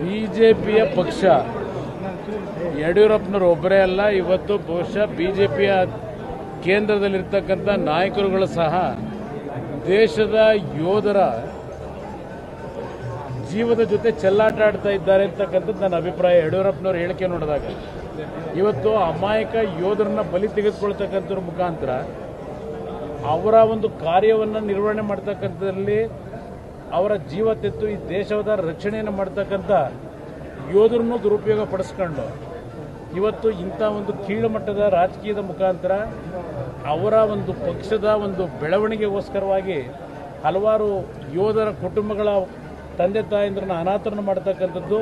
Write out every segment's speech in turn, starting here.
ಬಿಜೆಪಿಯ ಪಕ್ಷ. ಯಡಿಯೂರಪ್ಪನವರು ಒಬ್ಬರೇ ಅಲ್ಲ, ಇವತ್ತು ಬಹುಶಃ ಬಿಜೆಪಿಯ ಕೇಂದ್ರದಲ್ಲಿರ್ತಕ್ಕಂಥ ನಾಯಕರುಗಳು ಸಹ ದೇಶದ ಯೋಧರ ಜೀವದ ಜೊತೆ ಚೆಲ್ಲಾಟ ಆಡ್ತಾ ಇದ್ದಾರೆ ಅಂತಕ್ಕಂಥದ್ದು ನನ್ನ ಅಭಿಪ್ರಾಯ. ಯಡಿಯೂರಪ್ಪನವ್ರ ಹೇಳಿಕೆ ನೋಡಿದಾಗ, ಇವತ್ತು ಅಮಾಯಕ ಯೋಧರನ್ನ ಬಲಿ ತೆಗೆದುಕೊಳ್ತಕ್ಕಂಥವ್ರ ಮುಖಾಂತರ ಅವರ ಒಂದು ಕಾರ್ಯವನ್ನು ನಿರ್ವಹಣೆ ಮಾಡ್ತಕ್ಕಂಥದ್ರಲ್ಲಿ ಅವರ ಜೀವ ತೆತ್ತು ಈ ದೇಶದ ರಕ್ಷಣೆಯನ್ನು ಮಾಡ್ತಕ್ಕಂಥ ಯೋಧರನ್ನು ದುರುಪಯೋಗ ಪಡಿಸ್ಕೊಂಡು ಇವತ್ತು ಇಂಥ ಒಂದು ಕೀಳುಮಟ್ಟದ ರಾಜಕೀಯದ ಮುಖಾಂತರ ಅವರ ಒಂದು ಪಕ್ಷದ ಒಂದು ಬೆಳವಣಿಗೆಗೋಸ್ಕರವಾಗಿ ಹಲವಾರು ಯೋಧರ ಕುಟುಂಬಗಳ ತಂದೆ ತಾಯಂದ್ರನ್ನ ಅನಾಥರನ್ನು ಮಾಡ್ತಕ್ಕಂಥದ್ದು,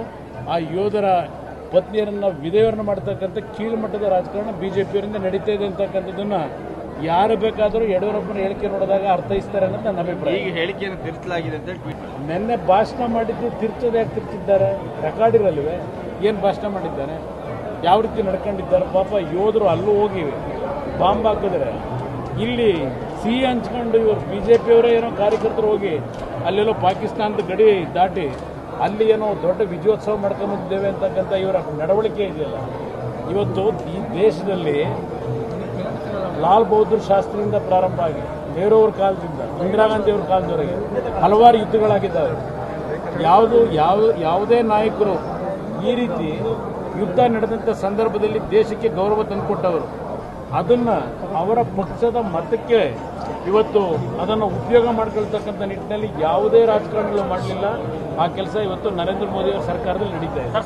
ಆ ಯೋಧರ ಪತ್ನಿಯರನ್ನು ವಿಧೇಯರನ್ನು ಮಾಡ್ತಕ್ಕಂಥ ಕೀಳು ಮಟ್ಟದ ರಾಜಕಾರಣ ಬಿಜೆಪಿಯವರಿಂದ ನಡೀತಾ ಇದೆ ಅಂತಕ್ಕಂಥದ್ದನ್ನ ಯಾರು ಬೇಕಾದರೂ ಯಡಿಯೂರಪ್ಪನ ಹೇಳಿಕೆ ನೋಡಿದಾಗ ಅರ್ಥೈಸ್ತಾರೆ ಅನ್ನೋದು ನನ್ನ ಅಭಿಪ್ರಾಯ. ಈಗ ಹೇಳಿಕೆಯನ್ನು ತಿರುಚಲಾಗಿದೆ ಅಂತ ಟ್ವೀಟ್ ನಿನ್ನೆ ಭಾಷಣ ಮಾಡಿದ್ದು ತಿರ್ಚೋದು ಯಾಕೆ ತಿರ್ಚಿದ್ದಾರೆ? ರೆಕಾರ್ಡ್ ಇರಲ್ವೇ. ಏನು ಭಾಷಣ ಮಾಡಿದ್ದಾನೆ ಯಾವ ರೀತಿ ನಡ್ಕೊಂಡಿದ್ದಾರೆ? ಪಾಪ ಯೋಧರು ಅಲ್ಲೂ ಹೋಗಿ ಬಾಂಬ್ ಹಾಕಿದ್ರೆ. ಇಲ್ಲಿ ಸಿಹಿ ಹಂಚ್ಕೊಂಡು ಇವರು ಬಿ ಜೆ ಪಿಯವರೇ ಏನೋ ಕಾರ್ಯಕರ್ತರು ಹೋಗಿ ಅಲ್ಲೆಲ್ಲೋ ಪಾಕಿಸ್ತಾನದ ಗಡಿ ದಾಟಿ ಅಲ್ಲಿ ಏನೋ ದೊಡ್ಡ ವಿಜಯೋತ್ಸವ ಮಾಡ್ಕೊಂಬಂದಿದ್ದೇವೆ ಅಂತಕ್ಕಂಥ ಇವರ ನಡವಳಿಕೆ ಇದೆಯಲ್ಲ. ಇವತ್ತು ಈ ದೇಶದಲ್ಲಿ ಲಾಲ್ ಬಹದ್ದೂರ್ ಶಾಸ್ತ್ರಿಯಿಂದ ಪ್ರಾರಂಭ ಆಗಿ ನೆಹರೂವ್ರ ಕಾಲದಿಂದ, ಇಂದಿರಾ ಗಾಂಧಿ ಅವ್ರ ಕಾಲದವರೆಗೆ ಹಲವಾರು ಯುದ್ಧಗಳಾಗಿದ್ದಾವೆ. ಯಾವುದು, ಯಾವ, ಯಾವುದೇ ನಾಯಕರು ಈ ರೀತಿ ಯುದ್ಧ ನಡೆದಂಥ ಸಂದರ್ಭದಲ್ಲಿ ದೇಶಕ್ಕೆ ಗೌರವ ತಂದುಕೊಟ್ಟವರು. ಅದನ್ನ ಅವರ ಪಕ್ಷದ ಮತಕ್ಕೆ ಇವತ್ತು ಅದನ್ನು ಉಪಯೋಗ ಮಾಡ್ಕೊಳ್ತಕ್ಕಂಥ ನಿಟ್ಟಿನಲ್ಲಿ ಯಾವುದೇ ರಾಜಕಾರಣಿಗಳು ಮಾಡಲಿಲ್ಲ. ಆ ಕೆಲಸ ಇವತ್ತು ನರೇಂದ್ರ ಮೋದಿ ಅವರ ಸರ್ಕಾರದಲ್ಲಿ ನಡೀತಾ ಇದೆ.